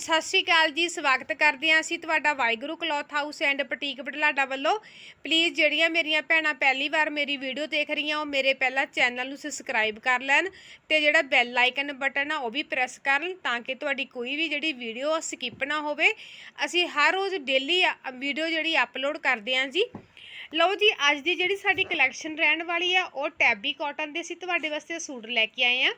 ਸਤਿ ਸ਼੍ਰੀ ਅਕਾਲ ਜੀ, ਸਵਾਗਤ ਕਰਦੇ ਹਾਂ ਅਸੀਂ ਤੁਹਾਡਾ Waheguru cloth house and boutique Budhlada ਵੱਲੋਂ। ਪਲੀਜ਼ ਜਿਹੜੀਆਂ ਮੇਰੀਆਂ ਭੈਣਾਂ ਪਹਿਲੀ ਵਾਰ ਮੇਰੀ ਵੀਡੀਓ ਦੇਖ ਰਹੀਆਂ, ਉਹ ਮੇਰੇ ਪਹਿਲਾਂ ਚੈਨਲ ਨੂੰ ਸਬਸਕ੍ਰਾਈਬ ਕਰ ਲੈਣ ਤੇ ਜਿਹੜਾ ਬੈਲ ਆਈਕਨ ਬਟਨ ਆ, ਉਹ ਵੀ ਪ੍ਰੈਸ ਕਰਨ ਤਾਂ ਕਿ ਤੁਹਾਡੀ ਕੋਈ ਵੀ ਜਿਹੜੀ ਵੀਡੀਓ ਸਕਿਪ ਨਾ ਹੋਵੇ। ਅਸੀਂ ਹਰ ਰੋਜ਼ ਡੇਲੀ ਵੀਡੀਓ ਜਿਹੜੀ ਅਪਲੋਡ ਕਰਦੇ ਹਾਂ ਜੀ। ਲਓ ਜੀ, ਅੱਜ ਦੀ ਜਿਹੜੀ ਸਾਡੀ ਕਲੈਕਸ਼ਨ ਰਹਿਣ ਵਾਲੀ ਆ, ਉਹ ਟੈਬੀ ਕਾਟਨ ਦੇ ਅਸੀਂ ਤੁਹਾਡੇ ਵਾਸਤੇ ਸੂਟ ਲੈ ਕੇ ਆਏ ਆ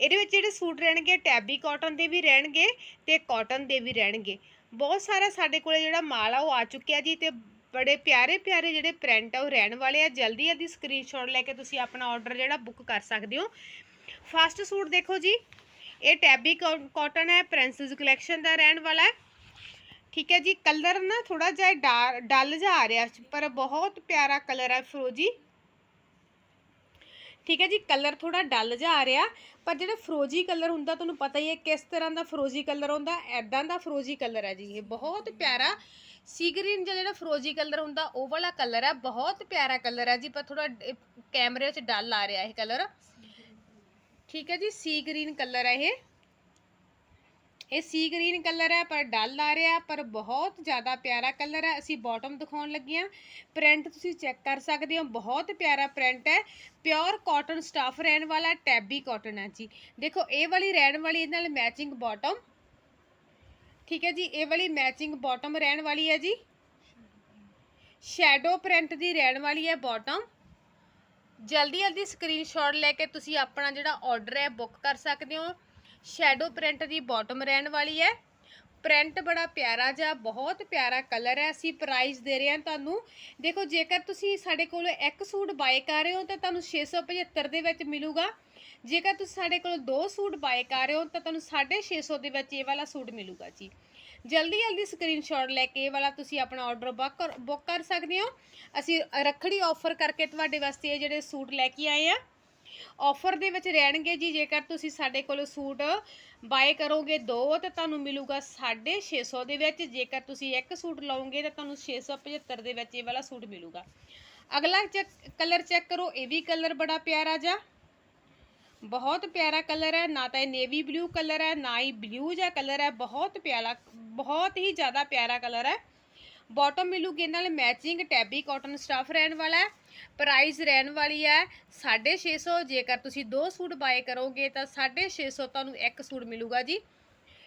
ਇਹਦੇ ਵਿੱਚ ਜਿਹੜੇ ਸੂਟ ਰਹਿਣਗੇ ਟੈਬੀ ਕਾਟਨ ਦੇ ਵੀ ਰਹਿਣਗੇ ਤੇ ਕਾਟਨ ਦੇ ਵੀ ਰਹਿਣਗੇ। ਬਹੁਤ ਸਾਰਾ ਸਾਡੇ ਕੋਲੇ ਜਿਹੜਾ ਮਾਲ ਆ ਉਹ ਆ ਚੁੱਕਿਆ ਜੀ ਤੇ ਬੜੇ ਪਿਆਰੇ ਪਿਆਰੇ ਜਿਹੜੇ ਪ੍ਰਿੰਟ ਆ ਉਹ ਰਹਿਣ ਵਾਲੇ ਆ। ਜਲਦੀ ਜਲਦੀ ਸਕਰੀਨਸ਼ਾਟ ਲੈ ਕੇ ਤੁਸੀਂ ਆਪਣਾ ਆਰਡਰ ਜਿਹੜਾ ਬੁੱਕ ਕਰ ਸਕਦੇ ਹੋ। ਫਸਟ ਸੂਟ ਦੇਖੋ ਜੀ, ਇਹ ਟੈਬੀ ਕਾਟਨ ਹੈ ਪ੍ਰਿੰਸਸ ਕਲੈਕਸ਼ਨ ਦਾ ਰਹਿਣ ਵਾਲਾ। ਹੈ ਠੀਕ ਹੈ ਜੀ ਕਲਰ ਨਾ ਥੋੜਾ ਜਿਹਾ ਡਾਰ- ਡਲ ਜਿਹਾ ਆ ਰਿਹਾ ਪਰ ਬਹੁਤ ਪਿਆਰਾ ਕਲਰ ਹੈ ਫਰੋਜੀ। ਠੀਕ ਹੈ ਜੀ ਕਲਰ ਥੋੜਾ ਡਲ ਜਿਹਾ ਆ ਰਿਹਾ, ਪਰ ਜਿਹੜਾ ਫਰੋਜੀ ਕਲਰ ਹੁੰਦਾ, ਤੁਹਾਨੂੰ ਪਤਾ ਹੀ ਹੈ ਕਿਸ ਤਰ੍ਹਾਂ ਦਾ ਫਰੋਜੀ ਕਲਰ ਹੁੰਦਾ ਐਦਾਂ ਦਾ ਫਰੋਜੀ ਕਲਰ ਹੈ ਜੀ ਇਹ, ਬਹੁਤ ਪਿਆਰਾ ਸੀ ਗ੍ਰੀਨ ਜਿਹੜਾ ਫਰੋਜੀ ਕਲਰ ਹੁੰਦਾ, ਉਹ ਵਾਲਾ ਕਲਰ ਹੈ, ਬਹੁਤ ਪਿਆਰਾ ਕਲਰ ਹੈ ਜੀ, ਪਰ ਥੋੜਾ ਕੈਮਰੇ 'ਚ ਡਲ ਆ ਰਿਹਾ ਇਹ ਕਲਰ ਠੀਕ ਹੈ ਜੀ ਸੀ ਗ੍ਰੀਨ ਕਲਰ ਹੈ ਇਹ। ਇਹ ਸੀ ਗ੍ਰੀਨ ਕਲਰ ਹੈ, ਪਰ ਡਲ ਆ ਰਿਹਾ, ਪਰ ਬਹੁਤ ਜ਼ਿਆਦਾ ਪਿਆਰਾ ਕਲਰ ਹੈ। ਅਸੀਂ ਬਾਟਮ ਦਿਖਾਉਣ ਲੱਗੇ ਹਾਂ। ਪ੍ਰਿੰਟ ਤੁਸੀਂ ਚੈੱਕ ਕਰ ਸਕਦੇ ਹੋ, ਬਹੁਤ ਪਿਆਰਾ ਪ੍ਰਿੰਟ ਹੈ। ਪਿਓਰ ਕਾਟਨ ਸਟਾਫ ਰਹਿਣ ਵਾਲਾ ਟੈਬੀ ਕਾਟਨ ਹੈ ਜੀ। ਦੇਖੋ, ਇਹ ਵਾਲੀ ਰਹਿਣ ਵਾਲੀ, ਇਹਦੇ ਨਾਲ ਮੈਚਿੰਗ ਬਾਟਮ ਠੀਕ ਹੈ ਜੀ, ਇਹ ਵਾਲੀ ਮੈਚਿੰਗ ਬਾਟਮ ਰਹਿਣ ਵਾਲੀ ਹੈ ਜੀ। ਸ਼ੈਡੋ ਪ੍ਰਿੰਟ ਦੀ ਰਹਿਣ ਵਾਲੀ ਹੈ ਬਾਟਮ ਜਲਦੀ ਜਲਦੀ ਸਕਰੀਨਸ਼ਾਟ ਲੈ ਕੇ ਤੁਸੀਂ ਆਪਣਾ ਜਿਹੜਾ ਆਰਡਰ ਹੈ ਬੁੱਕ ਕਰ ਸਕਦੇ ਹੋ। ਸ਼ੈਡੋ ਪ੍ਰਿੰਟ ਦੀ ਬਾਟਮ ਰਹਿਣ ਵਾਲੀ ਹੈ। ਪ੍ਰਿੰਟ ਬੜਾ ਪਿਆਰਾ ਜਿਹਾ, ਬਹੁਤ ਪਿਆਰਾ ਕਲਰ ਹੈ। ਅਸੀਂ ਪ੍ਰਾਈਸ ਦੇ ਰਹੇ ਹਾਂ ਤੁਹਾਨੂੰ। ਦੇਖੋ, ਜੇਕਰ ਤੁਸੀਂ ਸਾਡੇ ਕੋਲ ਇੱਕ ਸੂਟ ਬਾਏ ਕਰ ਰਹੇ ਹੋ, ਤਾਂ ਤੁਹਾਨੂੰ 675 ਦੇ ਵਿੱਚ ਮਿਲੂਗਾ। ਜੇਕਰ ਤੁਸੀਂ ਸਾਡੇ ਕੋਲ ਦੋ ਸੂਟ ਬਾਏ ਕਰ ਰਹੇ ਹੋ, ਤਾਂ ਤੁਹਾਨੂੰ 650 ਦੇ ਵਿੱਚ ਇਹ ਵਾਲਾ ਸੂਟ ਮਿਲੂਗਾ ਜੀ। ਜਲਦੀ ਜਲਦੀ ਸਕਰੀਨਸ਼ਾਟ ਲੈ ਕੇ ਇਹ ਵਾਲਾ ਤੁਸੀਂ ਆਪਣਾ ਆਰਡਰ ਬੁੱਕ ਕਰ ਸਕਦੇ ਹੋ। ਅਸੀਂ ਰੱਖੜੀ ਆਫਰ ਕਰਕੇ ਤੁਹਾਡੇ ਵਾਸਤੇ ਇਹ ਜਿਹੜੇ ਸੂਟ ਲੈ ਕੇ ਆਏ ਆ ਆਫਰ ਦੇ ਵਿੱਚ ਰਹਿਣਗੇ ਜੀ, ਜੇਕਰ ਤੁਸੀਂ ਸਾਡੇ ਕੋਲ ਸੂਟ ਬਾਏ ਕਰੋਗੇ ਦੋ, ਤਾਂ ਤੁਹਾਨੂੰ ਮਿਲੂਗਾ 650 ਦੇ ਵਿੱਚ। ਜੇਕਰ ਤੁਸੀਂ ਇੱਕ ਸੂਟ ਲਓਗੇ, ਤਾਂ ਤੁਹਾਨੂੰ 675 ਦੇ ਵਿੱਚ ਇਹ ਵਾਲਾ ਸੂਟ ਮਿਲੂਗਾ। ਅਗਲਾ ਕਲਰ ਚੈੱਕ ਕਰੋ, ਇਹ ਵੀ ਕਲਰ ਬੜਾ ਪਿਆਰਾ ਜਿਹਾ। ਬਹੁਤ ਪਿਆਰਾ ਕਲਰ ਹੈ, ਨਾ ਤਾਂ ਇਹ ਨੇਵੀ ਬਲੂ ਕਲਰ ਹੈ, ਨਾ ਹੀ ਬਲੂ ਜਿਹਾ ਕਲਰ ਹੈ। ਬਹੁਤ ਪਿਆਰਾ ਬਹੁਤ ਹੀ ਜ਼ਿਆਦਾ ਪਿਆਰਾ ਕਲਰ ਹੈ। ਬਾਟਮ ਮਿਲੂਗੀ ਨਾਲ ਮੈਚਿੰਗ ਟੈਬੀ ਕਾਟਨ ਸਟਫ ਰਹਿਣ ਵਾਲਾ ਹੈ ਪ੍ਰਾਈਸ ਰਹਿਣ ਵਾਲੀ ਹੈ 650 ਜੇਕਰ ਤੁਸੀਂ ਦੋ ਸੂਟ ਬਾਏ ਕਰੋਗੇ ਤਾਂ 650 ਤੁਹਾਨੂੰ ਇੱਕ ਸੂਟ ਮਿਲੂਗਾ ਜੀ।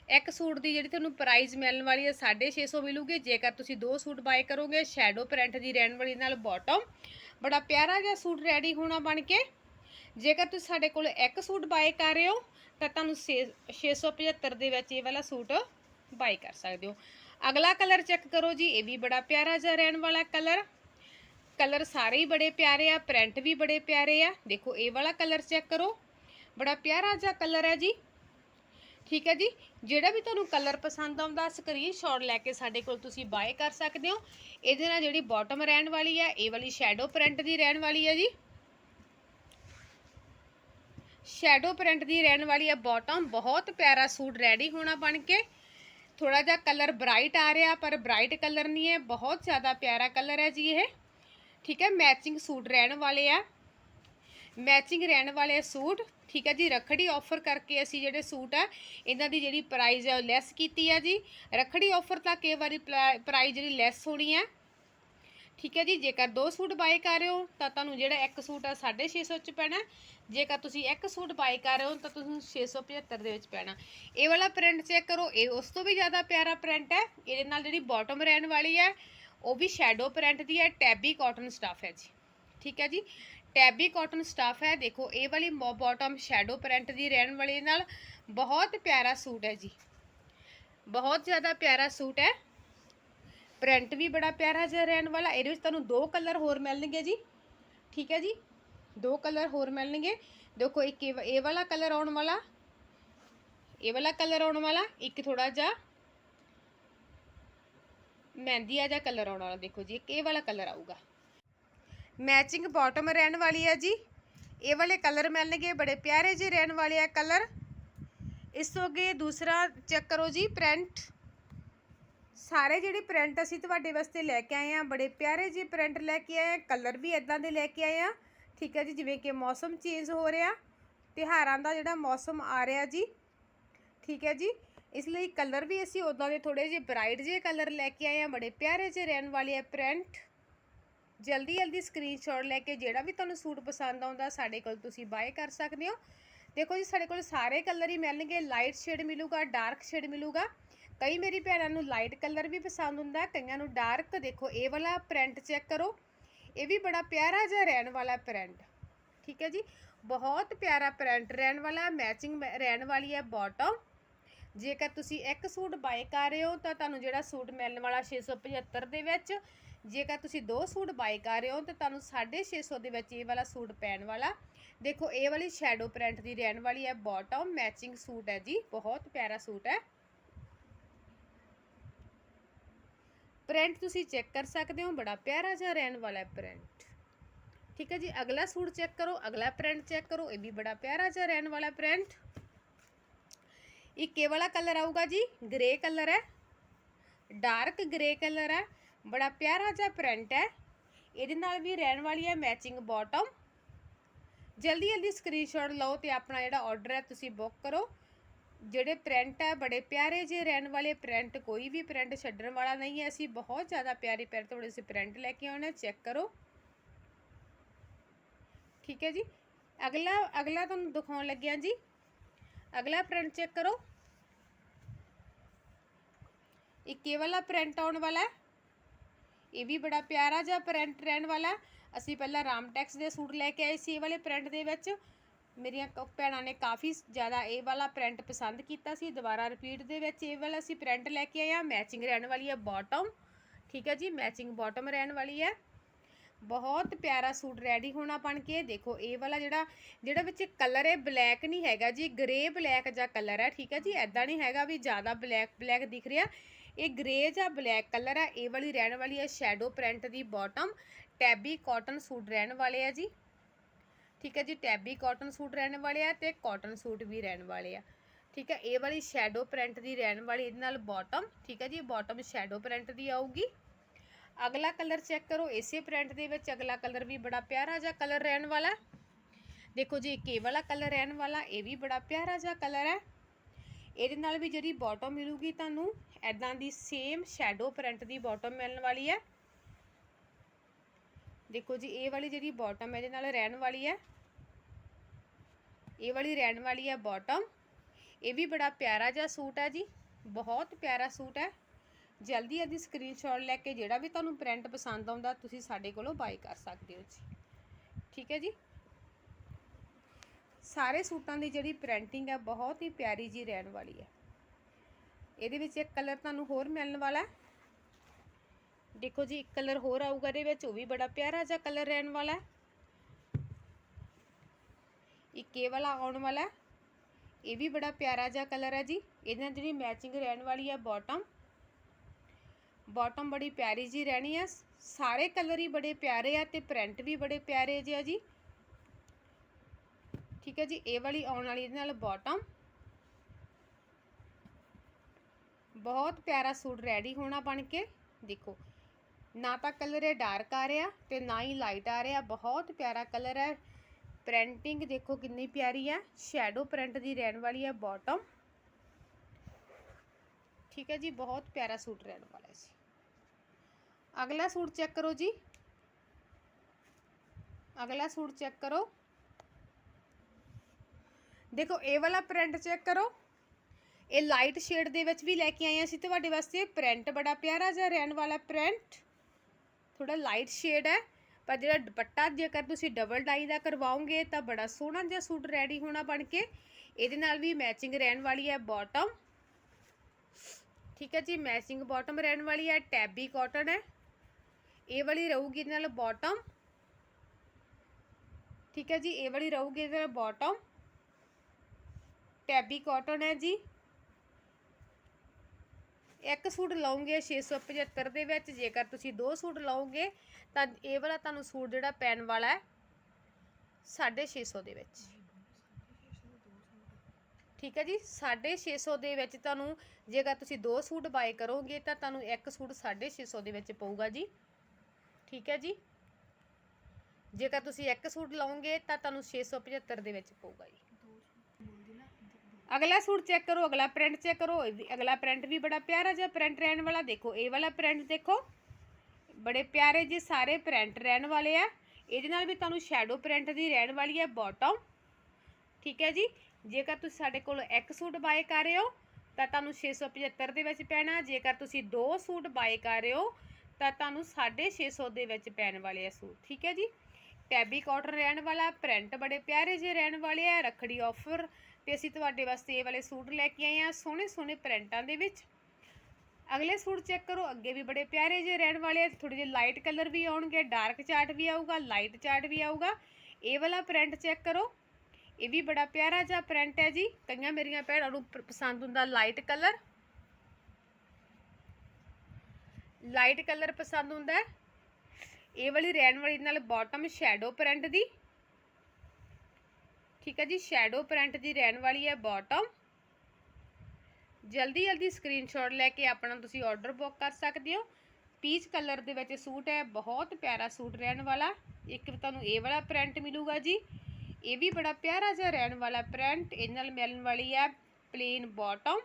ਇੱਕ ਸੂਟ ਦੀ ਜਿਹੜੀ ਤੁਹਾਨੂੰ ਪ੍ਰਾਈਸ ਮਿਲਣ ਵਾਲੀ ਹੈ 650 ਮਿਲੂਗੀ, ਜੇਕਰ ਤੁਸੀਂ ਦੋ ਸੂਟ ਬਾਏ ਕਰੋਗੇ ਸ਼ੈਡੋ ਪ੍ਰਿੰਟ ਦੀ ਰਹਿਣ ਵਾਲੀ ਨਾਲ ਬਾਟਮ ਬੜਾ ਪਿਆਰਾ ਜਿਹਾ ਸੂਟ ਰੈਡੀ ਹੋਣਾ ਬਣ ਕੇ। ਜੇਕਰ ਤੁਸੀਂ ਸਾਡੇ ਕੋਲ ਇੱਕ ਸੂਟ ਬਾਏ ਕਰ ਰਹੇ ਹੋ, ਤਾਂ ਤੁਹਾਨੂੰ 675 ਦੇ ਵਿੱਚ ਇਹ ਵਾਲਾ ਸੂਟ ਬਾਏ ਕਰ ਸਕਦੇ ਹੋ। ਅਗਲਾ ਕਲਰ ਚੈੱਕ ਕਰੋ ਜੀ, ਇਹ ਵੀ ਬੜਾ ਪਿਆਰਾ ਜਿਹਾ ਰਹਿਣ ਵਾਲਾ ਕਲਰ। ਕਲਰ ਸਾਰੇ ਹੀ ਬੜੇ ਪਿਆਰੇ ਆ, ਪ੍ਰਿੰਟ ਵੀ ਬੜੇ ਪਿਆਰੇ ਆ। ਦੇਖੋ, ਇਹ ਵਾਲਾ ਕਲਰ ਚੈੱਕ ਕਰੋ। ਬੜਾ ਪਿਆਰਾ ਜਿਹਾ ਕਲਰ ਹੈ ਜੀ। ਠੀਕ ਹੈ ਜੀ, ਜਿਹੜਾ ਵੀ ਤੁਹਾਨੂੰ ਕਲਰ ਪਸੰਦ ਆਉਂਦਾ ਸਕਰੀਨਸ਼ਾਟ ਲੈ ਕੇ ਸਾਡੇ ਕੋਲ ਤੁਸੀਂ ਬਾਏ ਕਰ ਸਕਦੇ ਹੋ। ਇਹਦੇ ਨਾਲ ਜਿਹੜੀ ਬਾਟਮ ਰਹਿਣ ਵਾਲੀ ਆ, ਇਹ ਵਾਲੀ ਸ਼ੈਡੋ ਪ੍ਰਿੰਟ ਦੀ ਰਹਿਣ ਵਾਲੀ ਹੈ ਜੀ। ਸ਼ੈਡੋ ਪ੍ਰਿੰਟ ਦੀ ਰਹਿਣ ਵਾਲੀ ਆ ਬਾਟਮ ਬਹੁਤ ਪਿਆਰਾ ਸੂਟ ਰੈਡੀ ਹੋਣਾ ਬਣ ਕੇ। ਥੋੜਾ ਜਿਹਾ ਕਲਰ ਬ੍ਰਾਈਟ ਆ ਰਿਹਾ, ਪਰ ਬ੍ਰਾਈਟ ਕਲਰ ਨਹੀਂ ਹੈ, ਬਹੁਤ ਜ਼ਿਆਦਾ ਪਿਆਰਾ ਕਲਰ ਹੈ ਜੀ ਇਹ। ਠੀਕ ਹੈ ਮੈਚਿੰਗ ਸੂਟ ਰਹਿਣ ਵਾਲੇ ਆ। ਮੈਚਿੰਗ ਰਹਿਣ ਵਾਲੇ ਸੂਟ, ਠੀਕ ਹੈ ਜੀ, ਰਖੜੀ ਆਫਰ ਕਰਕੇ ਅਸੀਂ ਜਿਹੜੇ ਸੂਟ ਆ, ਇਹਨਾਂ ਦੀ ਜਿਹੜੀ ਪ੍ਰਾਈਸ ਹੈ ਉਹ ਲੈਸ ਕੀਤੀ ਆ ਜੀ। ਰਖੜੀ ਆਫਰ ਤੱਕ ਇਹ ਵਾਰੀ ਪ੍ਰਾਈਸ ਜਿਹੜੀ ਲੈਸ ਹੋਣੀ ਹੈ ਠੀਕ ਹੈ ਜੀ, ਜੇਕਰ ਦੋ ਸੂਟ ਬਾਏ ਕਰ ਰਹੇ ਹੋ, ਤਾਂ ਤੁਹਾਨੂੰ ਜਿਹੜਾ ਇੱਕ ਸੂਟ ਆ 650 ਚ ਪੈਣਾ। ਜੇਕਰ ਤੁਸੀਂ ਇੱਕ ਸੂਟ ਬਾਏ ਕਰ ਰਹੇ ਹੋ, ਤਾਂ ਤੁਹਾਨੂੰ 675 ਦੇ ਵਿੱਚ ਪੈਣਾ। ਇਹ ਵਾਲਾ ਪ੍ਰਿੰਟ ਚੈੱਕ ਕਰੋ, ਇਹ ਉਸ ਤੋਂ ਵੀ ਜ਼ਿਆਦਾ ਪਿਆਰਾ ਪ੍ਰਿੰਟ ਹੈ। ਇਹਦੇ ਨਾਲ ਜਿਹੜੀ ਬਾਟਮ ਰਹਿਣ ਵਾਲੀ ਹੈ, ਉਹ ਵੀ ਸ਼ੈਡੋ ਪ੍ਰਿੰਟ ਦੀ ਹੈ ਟੈਬੀ ਕਾਟਨ ਸਟਫ ਹੈ ਜੀ। ਠੀਕ ਹੈ ਜੀ? ਟੈਬੀ ਕਾਟਨ ਸਟਫ ਹੈ, ਦੇਖੋ, ਇਹ ਵਾਲੀ ਬਾਟਮ ਸ਼ੈਡੋ ਪ੍ਰਿੰਟ ਦੀ ਰਹਿਣ ਵਾਲੀ ਨਾਲ ਬਹੁਤ ਪਿਆਰਾ ਸੂਟ ਹੈ ਜੀ। ਬਹੁਤ ਜ਼ਿਆਦਾ ਪਿਆਰਾ ਸੂਟ ਹੈ। ਪ੍ਰਿੰਟ ਵੀ ਬੜਾ ਪਿਆਰਾ ਜਿਹਾ ਰਹਿਣ ਵਾਲਾ। ਇਹਦੇ ਵਿੱਚ ਤੁਹਾਨੂੰ ਦੋ ਕਲਰ ਹੋਰ ਮਿਲਣਗੇ ਜੀ। ਠੀਕ ਹੈ ਜੀ? ਦੋ ਕਲਰ ਹੋਰ ਮਿਲਣਗੇ। ਦੇਖੋ, ਇੱਕ ਇਹ ਵਾਲਾ ਕਲਰ ਆਉਣ ਵਾਲਾ, ਇਹ ਵਾਲਾ ਕਲਰ ਆਉਣ ਵਾਲਾ, ਇੱਕ ਥੋੜਾ ਜਿਹਾ ਮਹਿੰਦੀ ਆ ਜਿਹਾ ਕਲਰ ਆਉਣ ਵਾਲਾ। ਦੇਖੋ ਜੀ, ਇੱਕ ਇਹ ਵਾਲਾ ਕਲਰ ਆਊਗਾ। ਮੈਚਿੰਗ ਬਾਟਮ ਰਹਿਣ ਵਾਲੀ ਹੈ ਜੀ। ਇਹ ਵਾਲੇ ਕਲਰ ਮਿਲਣਗੇ, ਬੜੇ ਪਿਆਰੇ ਜਿਹੇ ਰਹਿਣ ਵਾਲੇ ਆ ਕਲਰ। ਇਸ ਤੋਂ ਅੱਗੇ ਦੂਸਰਾ ਚੈੱਕ ਕਰੋ ਜੀ, ਪ੍ਰਿੰਟ। ਸਾਰੇ ਜਿਹੜੇ ਪ੍ਰਿੰਟ ਅਸੀਂ ਤੁਹਾਡੇ ਵਾਸਤੇ ਲੈ ਕੇ ਆਏ ਆ, ਬੜੇ ਪਿਆਰੇ ਜਿਹੇ ਪ੍ਰਿੰਟ ਲੈ ਕੇ ਆਏ ਆ ਕਲਰ ਵੀ ਇਦਾਂ ਦੇ ਲੈ ਕੇ ਆਏ ਆ। ਠੀਕ ਹੈ ਜੀ, ਜਿਵੇਂ ਕਿ ਮੌਸਮ ਚੇਂਜ ਹੋ ਰਿਹਾ ਤਿਹਾਰਾਂ ਦਾ ਜਿਹੜਾ ਮੌਸਮ ਆ ਰਿਹਾ ਜੀ। ਠੀਕ ਹੈ ਜੀ, ਇਸ ਲਈ ਕਲਰ ਵੀ ਅਸੀਂ ਉਦਾਂ ਦੇ ਥੋੜੇ ਜਿਹੇ ਬ੍ਰਾਈਟ ਜਿਹੇ ਕਲਰ ਲੈ ਕੇ ਆਏ ਆ, ਬੜੇ ਪਿਆਰੇ ਜਿਹੇ ਰਹਿਣ ਵਾਲੇ ਆ ਪ੍ਰਿੰਟ ਜਲਦੀ ਜਲਦੀ ਸਕਰੀਨਸ਼ਾਟ ਲੈ ਕੇ ਜਿਹੜਾ ਵੀ ਤੁਹਾਨੂੰ ਸੂਟ ਪਸੰਦ ਆਉਂਦਾ, ਸਾਡੇ ਕੋਲ ਤੁਸੀਂ ਬਾਏ ਕਰ ਸਕਦੇ ਹੋ। ਦੇਖੋ ਜੀ, ਸਾਡੇ ਕੋਲ ਸਾਰੇ ਕਲਰ ਹੀ ਮਿਲਣਗੇ ਲਾਈਟ ਸ਼ੇਡ ਮਿਲੂਗਾ ਡਾਰਕ ਸ਼ੇਡ ਮਿਲੂਗਾ। ਕਈ ਮੇਰੀ ਭੈਣਾਂ ਨੂੰ ਲਾਈਟ ਕਲਰ ਵੀ ਪਸੰਦ ਹੁੰਦਾ, ਕਈਆਂ ਨੂੰ ਡਾਰਕ ਦੇਖੋ ਇਹ ਵਾਲਾ ਪ੍ਰਿੰਟ ਚੈੱਕ ਕਰੋ, ਇਹ ਵੀ ਬੜਾ ਪਿਆਰਾ ਜਿਹਾ ਰਹਿਣ ਵਾਲਾ ਪ੍ਰਿੰਟ ਠੀਕ ਹੈ ਜੀ? ਬਹੁਤ ਪਿਆਰਾ ਪ੍ਰਿੰਟ ਰਹਿਣ ਵਾਲਾ ਮੈਚਿੰਗ ਰਹਿਣ ਵਾਲੀ ਹੈ ਬਾਟਮ ਜੇਕਰ ਤੁਸੀਂ ਇੱਕ ਸੂਟ ਬਾਏ ਕਰ ਰਹੇ ਹੋ, ਤਾਂ ਤੁਹਾਨੂੰ ਜਿਹੜਾ ਸੂਟ ਮਿਲਣ ਵਾਲਾ 675 ਦੇ ਵਿੱਚ, ਜੇਕਰ ਤੁਸੀਂ ਦੋ ਸੂਟ ਬਾਏ ਕਰ ਰਹੇ ਹੋ, ਤਾਂ ਤੁਹਾਨੂੰ 650 ਦੇ ਵਿੱਚ ਇਹ ਵਾਲਾ ਸੂਟ ਪੈਣ ਵਾਲਾ, ਦੇਖੋ ਇਹ ਵਾਲੀ ਸ਼ੈਡੋ ਪ੍ਰਿੰਟ ਦੀ ਰਹਿਣ ਵਾਲੀ ਹੈ ਬਾਟਮ ਮੈਚਿੰਗ ਸੂਟ ਹੈ ਜੀ, ਬਹੁਤ ਪਿਆਰਾ ਸੂਟ ਹੈ। ਪ੍ਰਿੰਟ ਤੁਸੀਂ ਚੈੱਕ ਕਰ ਸਕਦੇ ਹੋ, ਬੜਾ ਪਿਆਰਾ ਜਿਹਾ ਰਹਿਣ ਵਾਲਾ ਹੈ ਪ੍ਰਿੰਟ ਠੀਕ ਹੈ ਜੀ, ਅਗਲਾ ਸੂਟ ਚੈੱਕ ਕਰੋ, ਅਗਲਾ ਪ੍ਰਿੰਟ ਚੈੱਕ ਕਰੋ, ਇਹ ਵੀ ਬੜਾ ਪਿਆਰਾ ਜਿਹਾ ਰਹਿਣ ਵਾਲਾ ਪ੍ਰਿੰਟ ਇੱਕ ਇਹ ਵਾਲਾ ਕਲਰ ਆਊਗਾ ਜੀ ਗ੍ਰੇ ਕਲਰ ਹੈ। ਡਾਰਕ ਗ੍ਰੇ ਕਲਰ ਹੈ, ਬੜਾ ਪਿਆਰਾ ਜਿਹਾ ਪ੍ਰਿੰਟ ਹੈ। ਇਹਦੇ ਨਾਲ ਵੀ ਰਹਿਣ ਵਾਲੀ ਹੈ ਮੈਚਿੰਗ ਬਾਟਮ ਜਲਦੀ ਜਲਦੀ ਸਕਰੀਨਸ਼ਾਟ ਲਓ ਤੇ ਆਪਣਾ ਜਿਹੜਾ ਆਰਡਰ ਹੈ, ਤੁਸੀਂ ਬੁੱਕ ਕਰੋ। ਜਿਹੜੇ ਪ੍ਰਿੰਟ ਹੈ ਬੜੇ ਪਿਆਰੇ ਜਿਹੇ ਰਹਿਣ ਵਾਲੇ ਪ੍ਰਿੰਟ ਕੋਈ ਵੀ ਪ੍ਰਿੰਟ ਛੱਡਣ ਵਾਲਾ ਨਹੀਂ ਹੈ। ਅਸੀਂ ਬਹੁਤ ਜ਼ਿਆਦਾ ਪਿਆਰੇ ਪਿਆਰੇ ਤੁਹਾਡੇ ਸੇ ਪ੍ਰਿੰਟ ਲੈ ਕੇ ਆਉਣਾ ਚੈੱਕ ਕਰੋ। ਠੀਕ ਹੈ ਜੀ? ਅਗਲਾ ਅਗਲਾ ਤੁਹਾਨੂੰ ਦਿਖਾਉਣ ਲੱਗਿਆ ਜੀ। ਅਗਲਾ ਪ੍ਰਿੰਟ ਚੈੱਕ ਕਰੋ। ਇੱਕ ਇਹ ਵਾਲਾ ਪ੍ਰਿੰਟ ਆਉਣ ਵਾਲਾ ਹੈ। ਇਹ ਵੀ ਬੜਾ ਪਿਆਰਾ ਜਿਹਾ ਪ੍ਰਿੰਟ ਰਹਿਣ ਵਾਲਾ ਅਸੀਂ ਪਹਿਲਾਂ ਰਾਮ ਟੈਕਸ ਦੇ ਸੂਟ ਲੈ ਕੇ ਆਏ ਸੀ ਇਹ ਵਾਲੇ ਪ੍ਰਿੰਟ ਦੇ ਵਿੱਚ। ਮੇਰੀਆਂ ਕ- ਭੈਣਾਂ ਨੇ ਕਾਫੀ ਜ਼ਿਆਦਾ ਇਹ ਵਾਲਾ ਪ੍ਰਿੰਟ ਪਸੰਦ ਕੀਤਾ ਸੀ। ਦੁਬਾਰਾ ਰਿਪੀਟ ਦੇ ਵਿੱਚ ਇਹ ਵਾਲਾ ਅਸੀਂ ਪ੍ਰਿੰਟ ਲੈ ਕੇ ਆਏ ਆ ਮੈਚਿੰਗ ਰਹਿਣ ਵਾਲੀ ਹੈ ਬਾਟਮ ਠੀਕ ਹੈ ਜੀ ਮੈਚਿੰਗ ਬਾਟਮ ਰਹਿਣ ਵਾਲੀ ਹੈ। ਬਹੁਤ ਪਿਆਰਾ ਸੂਟ ਰੈਡੀ ਹੋਣਾ ਬਣ ਕੇ। ਦੇਖੋ, ਇਹ ਵਾਲਾ ਜਿਹੜਾ ਜਿਹੜਾ ਵਿੱਚ ਕਲਰ ਹੈ ਬਲੈਕ ਨਹੀਂ ਹੈਗਾ ਜੀ। ਗ੍ਰੇ ਬਲੈਕ ਜਾਂ ਕਲਰ ਹੈ। ਠੀਕ ਹੈ ਜੀ ਐਦਾਂ ਨਹੀਂ ਹੈਗਾ ਵੀ ਜ਼ਿਆਦਾ ਬਲੈਕ ਬਲੈਕ ਦਿਖ ਰਿਹਾ। ਇਹ ਗ੍ਰੇ ਜਾਂ ਬਲੈਕ ਕਲਰ ਹੈ। ਇਹ ਵਾਲੀ ਰਹਿਣ ਵਾਲੀ ਹੈ ਸ਼ੈਡੋ ਪ੍ਰਿੰਟ ਦੀ ਬਾਟਮ ਟੈਬੀ ਕਾਟਨ ਸੂਟ ਰਹਿਣ ਵਾਲੇ ਆ ਜੀ। ਠੀਕ ਹੈ ਜੀ, ਟੈਬੀ ਕਾਟਨ ਸੂਟ ਰਹਿਣ ਵਾਲੇ ਆ ਤੇ ਕਾਟਨ ਸੂਟ ਵੀ ਰਹਿਣ ਵਾਲੇ ਆ। ਠੀਕ ਹੈ, ਇਹ ਵਾਲੀ ਸ਼ੈਡੋ ਪ੍ਰਿੰਟ ਦੀ ਰਹਿਣ ਵਾਲੀ ਇਹਦੇ ਨਾਲ ਬਾਟਮ ਠੀਕ ਹੈ ਜੀ ਬਾਟਮ ਸ਼ੈਡੋ ਪ੍ਰਿੰਟ ਦੀ ਆਊਗੀ। ਅਗਲਾ ਕਲਰ ਚੈੱਕ ਕਰੋ, ਇਸੇ ਪ੍ਰਿੰਟ ਦੇ ਵਿੱਚ ਅਗਲਾ ਕਲਰ ਵੀ ਬੜਾ ਪਿਆਰਾ ਜਿਹਾ ਕਲਰ ਰਹਿਣ ਵਾਲਾ। ਦੇਖੋ ਜੀ, ਇੱਕ ਇਹ ਵਾਲਾ ਕਲਰ ਰਹਿਣ ਵਾਲਾ, ਇਹ ਵੀ ਬੜਾ ਪਿਆਰਾ ਜਿਹਾ ਕਲਰ ਹੈ। ਇਹਦੇ ਨਾਲ ਵੀ ਜਿਹੜੀ ਬਾਟਮ ਮਿਲੂਗੀ ਤੁਹਾਨੂੰ ਐਦਾਂ ਦੀ ਸੇਮ ਸ਼ੈਡੋ ਪ੍ਰਿੰਟ ਦੀ ਬਾਟਮ ਮਿਲਣ ਵਾਲੀ ਹੈ। ਦੇਖੋ ਜੀ, ਇਹ ਵਾਲੀ ਜਿਹੜੀ ਬਾਟਮ ਇਹਦੇ ਨਾਲ ਰਹਿਣ ਵਾਲੀ ਹੈ। ਇਹ ਵਾਲੀ ਰਹਿਣ ਵਾਲੀ ਹੈ ਬਾਟਮ ਇਹ ਵੀ ਬੜਾ ਪਿਆਰਾ ਜਿਹਾ ਸੂਟ ਹੈ ਜੀ, ਬਹੁਤ ਪਿਆਰਾ ਸੂਟ ਹੈ। ਜਲਦੀ ਜਲਦੀ ਸਕਰੀਨਸ਼ਾਟ ਲੈ ਕੇ ਜਿਹੜਾ ਵੀ ਤੁਹਾਨੂੰ ਪ੍ਰਿੰਟ ਪਸੰਦ ਆਉਂਦਾ, ਤੁਸੀਂ ਸਾਡੇ ਕੋਲੋਂ ਬਾਈ ਕਰ ਸਕਦੇ ਹੋ ਜੀ। ਠੀਕ ਹੈ ਜੀ? ਸਾਰੇ ਸੂਟਾਂ ਦੀ ਜਿਹੜੀ ਪ੍ਰਿੰਟਿੰਗ ਹੈ, ਬਹੁਤ ਹੀ ਪਿਆਰੀ ਜੀ ਰਹਿਣ ਵਾਲੀ ਹੈ। ਇਹਦੇ ਵਿੱਚ ਇੱਕ ਕਲਰ ਤੁਹਾਨੂੰ ਹੋਰ ਮਿਲਣ ਵਾਲਾ ਹੈ। ਦੇਖੋ ਜੀ, ਇੱਕ ਕਲਰ ਹੋਰ ਆਊਗਾ ਇਹਦੇ ਵਿੱਚ, ਉਹ ਵੀ ਬੜਾ ਪਿਆਰਾ ਜਿਹਾ ਕਲਰ ਰਹਿਣ ਵਾਲਾ ਹੈ। ਇੱਕ ਇਹ ਵਾਲਾ ਆਉਣ ਵਾਲਾ ਇਹ ਵੀ ਬੜਾ ਪਿਆਰਾ ਜਿਹਾ ਕਲਰ ਹੈ ਜੀ। ਇਹਦੇ ਨਾਲ ਜਿਹੜੀ ਮੈਚਿੰਗ ਰਹਿਣ ਵਾਲੀ ਹੈ ਬਾਟਮ ਬਾਟਮ ਬੜੀ ਪਿਆਰੀ ਜੀ ਰਹਿਣੀ ਹੈ। ਸਾਰੇ ਕਲਰ ਹੀ ਬੜੇ ਪਿਆਰੇ ਆ ਤੇ ਪ੍ਰਿੰਟ ਵੀ ਬੜੇ ਪਿਆਰੇ ਜਿਹੇ ਆ ਜੀ। ਠੀਕ ਹੈ ਜੀ, ਇਹ ਵਾਲੀ ਆਉਣ ਵਾਲੀ ਇਹਦੇ ਨਾਲ ਬਾਟਮ ਬਹੁਤ ਪਿਆਰਾ ਸੂਟ ਰੈਡੀ ਹੋਣਾ ਬਣ ਕੇ। ਦੇਖੋ ਨਾ ਤਾਂ ਕਲਰ ਇਹ ਡਾਰਕ ਆ ਰਿਹਾ ਤੇ ਨਾ ਹੀ ਲਾਈਟ ਆ ਰਿਹਾ। ਬਹੁਤ ਪਿਆਰਾ ਕਲਰ ਹੈ। ਪ੍ਰਿੰਟਿੰਗ ਦੇਖੋ ਕਿੰਨੀ ਪਿਆਰੀ ਹੈ। ਸ਼ੈਡੋ ਪ੍ਰਿੰਟ ਦੀ ਰਹਿਣ ਵਾਲੀ ਹੈ ਬਾਟਮ ਠੀਕ ਹੈ ਜੀ, ਬਹੁਤ ਪਿਆਰਾ ਸੂਟ ਰਹਿਣ ਵਾਲਾ ਹੈ ਜੀ। ਅਗਲਾ ਸੂਟ ਚੈੱਕ ਕਰੋ ਜੀ। ਅਗਲਾ ਸੂਟ ਚੈੱਕ ਕਰੋ। ਦੇਖੋ, ਇਹ ਵਾਲਾ ਪ੍ਰਿੰਟ ਚੈੱਕ ਕਰੋ। ਇਹ ਲਾਈਟ ਸ਼ੇਡ ਦੇ ਵਿੱਚ ਵੀ ਲੈ ਕੇ ਆਏ ਹਾਂ ਅਸੀਂ। ਤੁਹਾਡੇ ਵਾਸਤੇ ਪ੍ਰਿੰਟ ਬੜਾ ਪਿਆਰਾ ਜਿਹਾ ਰਹਿਣ ਵਾਲਾ ਪ੍ਰਿੰਟ ਥੋੜਾ ਲਾਈਟ ਸ਼ੇਡ ਹੈ, ਪਰ ਜਿਹੜਾ ਦੁਪੱਟਾ ਜੇਕਰ ਤੁਸੀਂ ਡਬਲ ਡਾਈ ਦਾ ਕਰਵਾਓਗੇ ਤਾਂ ਬੜਾ ਸੋਹਣਾ ਜਿਹਾ ਸੂਟ ਰੈਡੀ ਹੋਣਾ ਬਣ ਕੇ। ਇਹਦੇ ਨਾਲ ਵੀ ਮੈਚਿੰਗ ਰਹਿਣ ਵਾਲੀ ਹੈ ਬਾਟਮ ਠੀਕ ਹੈ ਜੀ ਮੈਚਿੰਗ ਬਾਟਮ ਰਹਿਣ ਵਾਲੀ ਹੈ ਟੈਬੀ ਕਾਟਨ ਹੈ। ਇਹ ਵਾਲੀ ਰਹੂਗੀ ਇਹਦੇ ਨਾਲ ਬਾਟਮ ਠੀਕ ਹੈ ਜੀ, ਇਹ ਵਾਲੀ ਰਹੂਗੀ ਇਹਦੇ ਨਾਲ ਬਾਟਮ ਟੈਬੀ ਕਾਟਨ ਹੈ ਜੀ। ਇੱਕ ਸੂਟ ਲਓਗੇ 675 ਦੇ ਵਿੱਚ, ਜੇਕਰ ਤੁਸੀਂ ਦੋ ਸੂਟ ਲਓਗੇ ਤਾਂ ਇਹ ਵਾਲਾ ਤੁਹਾਨੂੰ ਸੂਟ ਜਿਹੜਾ ਪੈਣ ਵਾਲਾ ਹੈ 650 ਦੇ ਵਿੱਚ। ਠੀਕ ਹੈ ਜੀ? 650 ਦੇ ਵਿੱਚ ਤੁਹਾਨੂੰ, ਜੇਕਰ ਤੁਸੀਂ ਦੋ ਸੂਟ ਬਾਏ ਕਰੋਗੇ, ਤਾਂ ਤੁਹਾਨੂੰ ਇੱਕ ਸੂਟ 650 ਦੇ ਵਿੱਚ ਪਊਗਾ ਜੀ। ਠੀਕ ਹੈ ਜੀ? ਜੇਕਰ ਤੁਸੀਂ ਇੱਕ ਸੂਟ ਲਓਗੇ ਤਾਂ ਤੁਹਾਨੂੰ 675 ਦੇ ਵਿੱਚ ਪਊਗਾ ਜੀ। ਅਗਲਾ ਸੂਟ ਚੈੱਕ ਕਰੋ, ਅਗਲਾ ਪ੍ਰਿੰਟ ਚੈੱਕ ਕਰੋ, ਇਹ ਵੀ- ਅਗਲਾ ਪ੍ਰਿੰਟ ਵੀ ਬੜਾ ਪਿਆਰਾ ਜਿਹਾ ਪ੍ਰਿੰਟ ਰਹਿਣ ਵਾਲਾ, ਦੇਖੋ, ਇਹ ਵਾਲਾ ਪ੍ਰਿੰਟ ਦੇਖੋ। ਬੜੇ ਪਿਆਰੇ ਜਿਹੇ ਸਾਰੇ ਪ੍ਰਿੰਟ ਰਹਿਣ ਵਾਲੇ ਆ। ਇਹਦੇ ਨਾਲ ਵੀ ਤੁਹਾਨੂੰ ਸ਼ੈਡੋ ਪ੍ਰਿੰਟ ਦੀ ਰਹਿਣ ਵਾਲੀ ਹੈ ਬਾਟਮ ਠੀਕ ਹੈ ਜੀ? ਜੇਕਰ ਤੁਸੀਂ ਸਾਡੇ ਕੋਲ ਇੱਕ ਸੂਟ ਬਾਏ ਕਰ ਰਹੇ ਹੋ, ਤਾਂ ਤੁਹਾਨੂੰ 675 ਦੇ ਵਿੱਚ ਪੈਣਾ। ਜੇਕਰ ਤੁਸੀਂ ਦੋ ਸੂਟ ਬਾਏ ਕਰ ਰਹੇ ਹੋ, ਤਾਂ ਤੁਹਾਨੂੰ 650 ਦੇ ਵਿੱਚ ਪੈਣ ਵਾਲੇ ਆ ਸੂਟ। ਠੀਕ ਹੈ ਜੀ? ਟੈਬੀ ਕਾਟਨ ਰਹਿਣ ਵਾਲਾ ਪ੍ਰਿੰਟ ਬੜੇ ਪਿਆਰੇ ਜਿਹੇ ਰਹਿਣ ਵਾਲੇ ਆ। ਰੱਖੜੀ ਆਫਰ ਤੇ ਅਸੀਂ ਤੁਹਾਡੇ ਵਾਸਤੇ ਇਹ ਵਾਲੇ ਸੂਟ ਲੈ ਕੇ ਆਏ ਆ ਸੋਹਣੇ ਸੋਹਣੇ ਪ੍ਰਿੰਟਾਂ ਦੇ ਵਿੱਚ। ਅਗਲੇ ਸੂਟ ਚੈੱਕ ਕਰੋ, ਅੱਗੇ ਵੀ ਬੜੇ ਪਿਆਰੇ ਜਿਹੇ ਰਹਿਣ ਵਾਲੇ ਆ ਥੋੜੇ ਜਿਹੇ ਲਾਈਟ ਕਲਰ ਵੀ ਆਉਣਗੇ ਡਾਰਕ ਚਾਰਟ ਵੀ ਆਊਗਾ ਲਾਈਟ ਚਾਰਟ ਵੀ ਆਊਗਾ। ਇਹ ਵਾਲਾ ਪ੍ਰਿੰਟ ਚੈੱਕ ਕਰੋ, ਇਹ ਵੀ ਬੜਾ ਪਿਆਰਾ ਜਿਹਾ ਪ੍ਰਿੰਟ ਹੈ ਜੀ। ਕਈਆਂ ਮੇਰੀਆਂ ਭੈਣਾਂ ਨੂੰ ਪਸੰਦ ਹੁੰਦਾ ਲਾਈਟ ਕਲਰ ਲਾਈਟ ਕਲਰ ਪਸੰਦ ਹੁੰਦਾ। ਇਹ ਵਾਲੀ ਰਹਿਣ ਵਾਲੀ ਨਾਲ ਬਾਟਮ ਸ਼ੈਡੋ ਪ੍ਰਿੰਟ ਦੀ। ਠੀਕ ਹੈ ਜੀ ਸ਼ੈਡੋ ਪ੍ਰਿੰਟ ਦੀ ਰਹਿਣ ਵਾਲੀ ਹੈ ਬਾਟਮ ਜਲਦੀ ਜਲਦੀ ਸਕਰੀਨਸ਼ਾਟ ਲੈ ਕੇ ਆਪਣਾ ਤੁਸੀਂ ਆਰਡਰ ਬੁੱਕ ਕਰ ਸਕਦੇ ਹੋ। ਪੀਚ ਕਲਰ ਦੇ ਵਿੱਚ ਸੂਟ ਹੈ, ਬਹੁਤ ਪਿਆਰਾ ਸੂਟ ਰਹਿਣ ਵਾਲਾ। ਇੱਕ ਤੁਹਾਨੂੰ ਇਹ ਵਾਲਾ ਪ੍ਰਿੰਟ ਮਿਲੂਗਾ ਜੀ। ਇਹ ਵੀ ਬੜਾ ਪਿਆਰਾ ਜਿਹਾ ਰਹਿਣ ਵਾਲਾ ਪ੍ਰਿੰਟ ਇਹ ਨਾਲ ਮਿਲਣ ਵਾਲੀ ਹੈ ਪਲੇਨ ਬਾਟਮ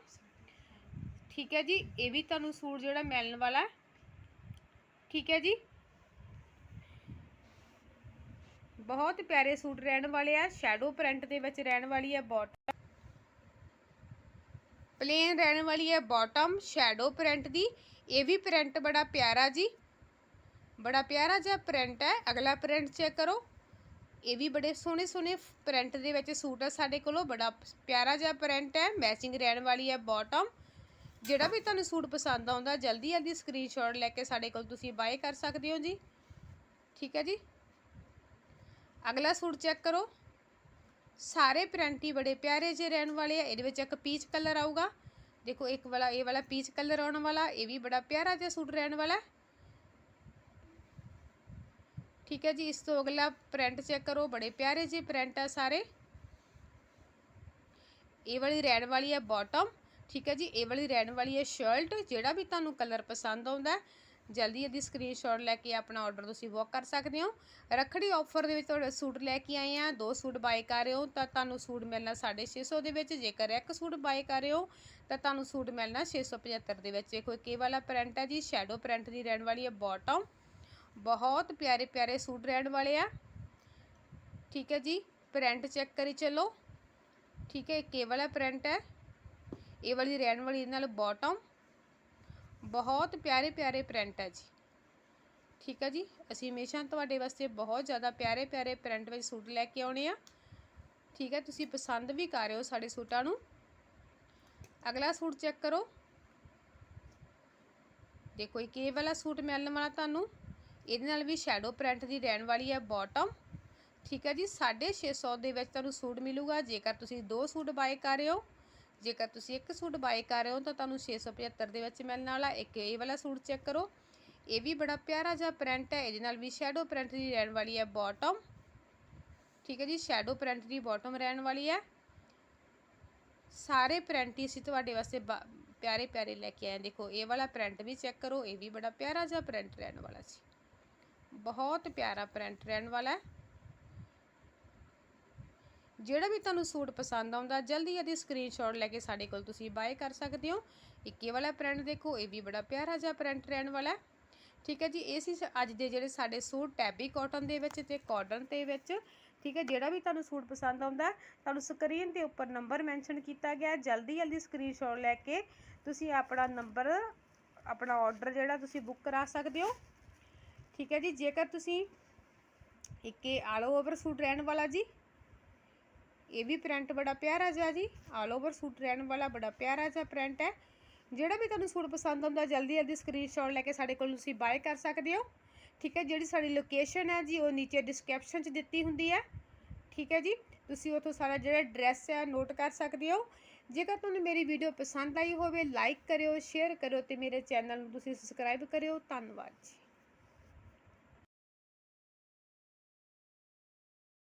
ਠੀਕ ਹੈ ਜੀ, ਇਹ ਵੀ ਤੁਹਾਨੂੰ ਸੂਟ ਜਿਹੜਾ ਮਿਲਣ ਵਾਲਾ। ਠੀਕ ਹੈ ਜੀ ਬਹੁਤ ਪਿਆਰੇ ਸੂਟ ਰਹਿਣ ਵਾਲੇ ਆ ਸ਼ੈਡੋ ਪ੍ਰਿੰਟ ਦੇ ਵਿੱਚ ਰਹਿਣ ਵਾਲੀ ਹੈ ਬਾਟਮ ਪਲੇਨ ਰਹਿਣ ਵਾਲੀ ਹੈ ਬਾਟਮ ਸ਼ੈਡੋ ਪ੍ਰਿੰਟ ਦੀ। ਇਹ ਵੀ ਪ੍ਰਿੰਟ ਬੜਾ ਪਿਆਰਾ ਜੀ। ਬੜਾ ਪਿਆਰਾ ਜਿਹਾ ਪ੍ਰਿੰਟ ਹੈ। ਅਗਲਾ ਪ੍ਰਿੰਟ ਚੈੱਕ ਕਰੋ। ਇਹ ਵੀ ਬੜੇ ਸੋਹਣੇ ਸੋਹਣੇ ਪ੍ਰਿੰਟ ਦੇ ਵਿੱਚ ਸੂਟ ਹੈ ਸਾਡੇ ਕੋਲੋਂ। ਬੜਾ ਪਿਆਰਾ ਜਿਹਾ ਪ੍ਰਿੰਟ ਹੈ। ਮੈਚਿੰਗ ਰਹਿਣ ਵਾਲੀ ਹੈ ਬਾਟਮ ਜਿਹੜਾ ਵੀ ਤੁਹਾਨੂੰ ਸੂਟ ਪਸੰਦ ਆਉਂਦਾ ਜਲਦੀ ਜਲਦੀ ਸਕਰੀਨਸ਼ਾਟ ਲੈ ਕੇ ਸਾਡੇ ਕੋਲ ਤੁਸੀਂ ਬਾਏ ਕਰ ਸਕਦੇ ਹੋ ਜੀ। ਠੀਕ ਹੈ ਜੀ? ਅਗਲਾ ਸੂਟ ਚੈੱਕ ਕਰੋ। ਸਾਰੇ ਪ੍ਰਿੰਟ ਹੀ ਬੜੇ ਪਿਆਰੇ ਜਿਹੇ ਰਹਿਣ ਵਾਲੇ ਆ। ਇਹਦੇ ਵਿੱਚ ਇੱਕ ਪੀਚ ਕਲਰ ਆਊਗਾ। ਦੇਖੋ, ਇੱਕ ਵਾਲਾ, ਇਹ ਵਾਲਾ ਪੀਚ ਕਲਰ ਆਉਣ ਵਾਲਾ, ਇਹ ਵੀ ਬੜਾ ਪਿਆਰਾ ਜਿਹਾ ਸੂਟ ਰਹਿਣ ਵਾਲਾ। ਠੀਕ ਹੈ ਜੀ, ਇਸ ਤੋਂ ਅਗਲਾ ਪ੍ਰਿੰਟ ਚੈੱਕ ਕਰੋ। ਬੜੇ ਪਿਆਰੇ ਜਿਹੇ ਪ੍ਰਿੰਟ ਆ ਸਾਰੇ। ਇਹ ਵਾਲੀ ਰਹਿਣ ਵਾਲੀ ਹੈ ਬਾਟਮ ਠੀਕ ਹੈ ਜੀ, ਇਹ ਵਾਲੀ ਰਹਿਣ ਵਾਲੀ ਹੈ ਸ਼ਰਟ ਜਿਹੜਾ ਵੀ ਤੁਹਾਨੂੰ ਕਲਰ ਪਸੰਦ ਆਉਂਦਾ ਜਲਦੀ ਜਲਦੀ ਸਕਰੀਨਸ਼ਾਟ ਲੈ ਕੇ ਆਪਣਾ ਆਰਡਰ ਤੁਸੀਂ ਬੁੱਕ ਕਰ ਸਕਦੇ ਹੋ। ਰੱਖੜੀ ਆਫਰ ਦੇ ਵਿੱਚ ਤੁਹਾਡੇ ਸੂਟ ਲੈ ਕੇ ਆਏ ਆ, ਦੋ ਸੂਟ ਬਾਏ ਕਰ ਰਹੇ ਹੋ, ਤਾਂ ਤੁਹਾਨੂੰ ਸੂਟ ਮਿਲਣਾ 650 ਦੇ ਵਿੱਚ, ਜੇਕਰ ਇੱਕ ਸੂਟ ਬਾਏ ਕਰ ਰਹੇ ਹੋ, ਤਾਂ ਤੁਹਾਨੂੰ ਸੂਟ ਮਿਲਣਾ 675 ਦੇ ਵਿੱਚ। ਦੇਖੋ, ਇਹ ਵਾਲਾ ਪ੍ਰਿੰਟ ਹੈ ਜੀ ਸ਼ੈਡੋ ਪ੍ਰਿੰਟ ਦੀ ਰਹਿਣ ਵਾਲੀ ਹੈ ਬਾਟਮ ਬਹੁਤ ਪਿਆਰੇ ਪਿਆਰੇ ਸੂਟ ਰਹਿਣ ਵਾਲੇ ਆ। ਠੀਕ ਹੈ ਜੀ ਪ੍ਰਿੰਟ ਚੈੱਕ ਕਰੀ ਚੱਲੋ। ਠੀਕ ਹੈ ਇਹ ਵਾਲਾ ਪ੍ਰਿੰਟ ਹੈ। ਇਹ ਵਾਲੀ ਰਹਿਣ ਵਾਲੀ ਨਾਲ ਬਾਟਮ ਬਹੁਤ ਪਿਆਰੇ ਪਿਆਰੇ ਪ੍ਰਿੰਟ ਹੈ ਜੀ। ਠੀਕ ਹੈ ਜੀ? ਅਸੀਂ ਹਮੇਸ਼ਾ ਤੁਹਾਡੇ ਵਾਸਤੇ ਬਹੁਤ ਜ਼ਿਆਦਾ ਪਿਆਰੇ ਪਿਆਰੇ ਪ੍ਰਿੰਟ ਵਿੱਚ ਸੂਟ ਲੈ ਕੇ ਆਉਣੇ ਆ। ਠੀਕ ਹੈ? ਤੁਸੀਂ ਪਸੰਦ ਵੀ ਕਰ ਰਹੇ ਹੋ ਸਾਡੇ ਸੂਟਾਂ ਨੂੰ। ਅਗਲਾ ਸੂਟ ਚੈੱਕ ਕਰੋ। ਦੇਖੋ, ਇੱਕ ਇਹ ਵਾਲਾ ਸੂਟ ਮਿਲਣ ਵਾਲਾ ਤੁਹਾਨੂੰ। ਇਹਦੇ ਨਾਲ ਵੀ ਸ਼ੈਡੋ ਪ੍ਰਿੰਟ ਦੀ ਰਹਿਣ ਵਾਲੀ ਹੈ ਬਾਟਮ ਠੀਕ ਹੈ ਜੀ? 650 ਦੇ ਵਿੱਚ ਤੁਹਾਨੂੰ ਸੂਟ ਮਿਲੂਗਾ। ਜੇਕਰ ਤੁਸੀਂ ਦੋ ਸੂਟ ਬਾਏ ਕਰ ਰਹੇ ਹੋ ਜੇਕਰ ਤੁਸੀਂ ਇੱਕ ਸੂਟ ਬਾਏ ਕਰ ਰਹੇ ਹੋ ਤਾਂ ਤੁਹਾਨੂੰ 675 ਦੇ ਵਿੱਚ ਮਿਲਣ ਵਾਲਾ ਇੱਕ ਇਹ ਵਾਲਾ ਸੂਟ ਚੈੱਕ ਕਰੋ। ਇਹ ਵੀ ਬੜਾ ਪਿਆਰਾ ਜਿਹਾ ਪ੍ਰਿੰਟ ਹੈ। ਇਹਦੇ ਨਾਲ ਵੀ ਸ਼ੈਡੋ ਪ੍ਰਿੰਟ ਦੀ ਰਹਿਣ ਵਾਲੀ ਹੈ ਬਾਟਮ ਠੀਕ ਹੈ ਜੀ ਸ਼ੈਡੋ ਪ੍ਰਿੰਟ ਦੀ ਬਾਟਮ ਰਹਿਣ ਵਾਲੀ ਹੈ। ਸਾਰੇ ਪ੍ਰਿੰਟ ਹੀ ਅਸੀਂ ਤੁਹਾਡੇ ਵਾਸਤੇ ਬਾ- ਪਿਆਰੇ ਪਿਆਰੇ ਲੈ ਕੇ ਆਏ ਦੇਖੋ, ਇਹ ਵਾਲਾ ਪ੍ਰਿੰਟ ਵੀ ਚੈੱਕ ਕਰੋ। ਇਹ ਵੀ ਬੜਾ ਪਿਆਰਾ ਜਿਹਾ ਪ੍ਰਿੰਟ ਰਹਿਣ ਵਾਲਾ ਸੀ ਬਹੁਤ ਪਿਆਰਾ ਪ੍ਰਿੰਟ ਰਹਿਣ ਵਾਲਾ ਹੈ। ਜਿਹੜਾ ਵੀ ਤੁਹਾਨੂੰ ਸੂਟ ਪਸੰਦ ਆਉਂਦਾ, ਜਲਦੀ ਜਲਦੀ ਸਕਰੀਨਸ਼ਾਟ ਲੈ ਕੇ ਸਾਡੇ ਕੋਲ ਤੁਸੀਂ ਬਾਏ ਕਰ ਸਕਦੇ ਹੋ। ਇੱਕੇ ਵਾਲਾ ਪ੍ਰਿੰਟ ਦੇਖੋ, ਇਹ ਵੀ ਬੜਾ ਪਿਆਰਾ ਜਿਹਾ ਪ੍ਰਿੰਟ ਰਹਿਣ ਵਾਲਾ। ਠੀਕ ਹੈ ਜੀ, ਇਹ ਸੀ ਅੱਜ ਦੇ ਜਿਹੜੇ ਸਾਡੇ ਸੂਟ ਟੈਬੀ ਕਾਟਨ ਦੇ ਵਿੱਚ ਤੇ ਕਾਟਨ ਦੇ ਵਿੱਚ। ਠੀਕ ਹੈ, ਜਿਹੜਾ ਵੀ ਤੁਹਾਨੂੰ ਸੂਟ ਪਸੰਦ ਆਉਂਦਾ, ਤੁਹਾਨੂੰ ਸਕਰੀਨ ਦੇ ਉੱਪਰ ਨੰਬਰ ਮੈਂਸ਼ਨ ਕੀਤਾ ਗਿਆ ਹੈ। ਜਲਦੀ ਜਲਦੀ ਸਕਰੀਨਸ਼ਾਟ ਲੈ ਕੇ ਤੁਸੀਂ ਆਪਣਾ ਨੰਬਰ ਆਪਣਾ ਆਰਡਰ ਜਿਹੜਾ ਤੁਸੀਂ ਬੁੱਕ ਕਰਾ ਸਕਦੇ ਹੋ। ਠੀਕ ਹੈ ਜੀ, ਜੇਕਰ ਤੁਸੀਂ ਇੱਕ ਇਹ ਆਲ ਓਵਰ ਸੂਟ ਰਹਿਣ ਵਾਲਾ ਜੀ ਇਹ ਵੀ ਪ੍ਰਿੰਟ ਬੜਾ ਪਿਆਰਾ ਜਿਹਾ ਜੀ। ਆਲ ਓਵਰ ਸੂਟ ਰਹਿਣ ਵਾਲਾ ਬੜਾ ਪਿਆਰਾ ਜਿਹਾ ਪ੍ਰਿੰਟ ਹੈ। ਜਿਹੜਾ ਵੀ ਤੁਹਾਨੂੰ ਸੂਟ ਪਸੰਦ ਆਉਂਦਾ, ਜਲਦੀ ਜਲਦੀ ਸਕਰੀਨਸ਼ਾਟ ਲੈ ਕੇ ਸਾਡੇ ਕੋਲ ਤੁਸੀਂ ਬਾਏ ਕਰ ਸਕਦੇ ਹੋ। ਠੀਕ ਹੈ, ਜਿਹੜੀ ਸਾਡੀ ਲੋਕੇਸ਼ਨ ਹੈ ਜੀ, ਉਹ ਨੀਚੇ ਡਿਸਕ੍ਰਿਪਸ਼ਨ 'ਚ ਦਿੱਤੀ ਹੁੰਦੀ ਹੈ। ਠੀਕ ਹੈ ਜੀ, ਤੁਸੀਂ ਉੱਥੋਂ ਸਾਰਾ ਜਿਹੜਾ ਐਡਰੈਸ ਹੈ ਨੋਟ ਕਰ ਸਕਦੇ ਹੋ। ਜੇਕਰ ਤੁਹਾਨੂੰ ਮੇਰੀ ਵੀਡੀਓ ਪਸੰਦ ਆਈ ਹੋਵੇ ਲਾਈਕ ਕਰਿਓ ਸ਼ੇਅਰ ਕਰਿਓ ਤੇ ਮੇਰੇ ਚੈਨਲ ਨੂੰ ਤੁਸੀਂ ਸਬਸਕ੍ਰਾਈਬ ਕਰਿਓ। ਧੰਨਵਾਦ ਜੀ।